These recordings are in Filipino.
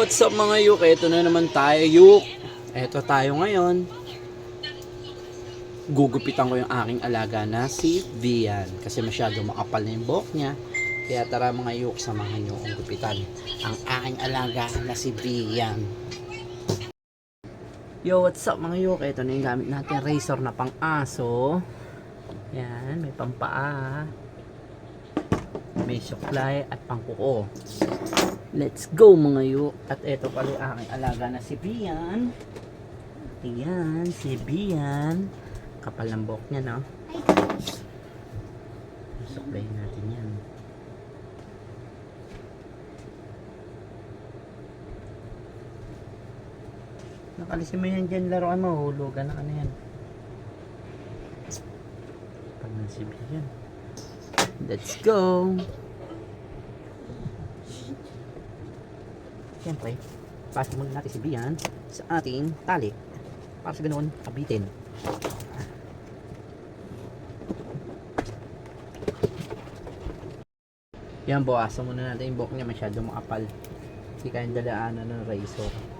what's up mga yuk? Ito na naman tayo, yuk. Ito tayo ngayon. Gugupitan ko yung aking alaga na si Vian. Kasi masyado makapal na yung buhok niya. Kaya tara mga yuk, samahan niyo ang gupitan. Ang aking alaga na si Vian. Yo, what's up mga yuk? Ito na yung gamit natin. Razor na pang aso. Yan, may pampaa. May supply at pangkuko. Let's go mga yuk. At ito pala aking alaga na si Bian. Ayan, si Bian. Kapal ng buhok niya, no? Suklayin natin yan. Nakalisin mo yan dyan, laruan mo. Hulugan na ka na yan. Kapal na si Bian. Let's go! Siyempre, pasok muna natin si Bian sa ating tali para sa ganoon kabitin. Yan, bawasan muna natin yung buhok niya masyado makapal. Hindi kayang dalaanan ng razor.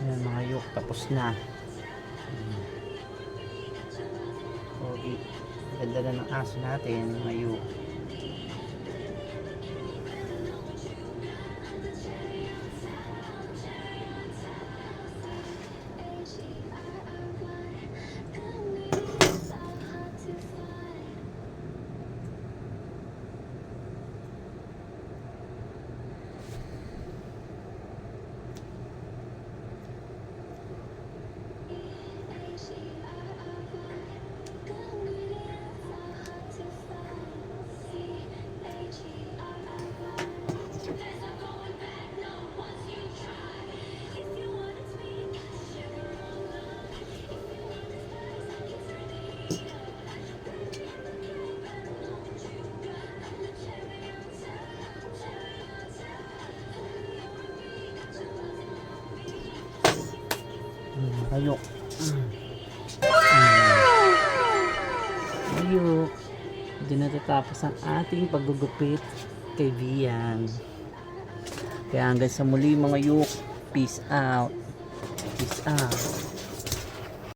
Ayan mga yuk, tapos na. Okay. Ganda na ng aso natin, mga yuk. Hmm, ayok. Hmm. Ayok. Hindi natatapos ang ating paggugupit kay Vian. Kaya hanggang sa muli mga yuk. Peace out. Peace out.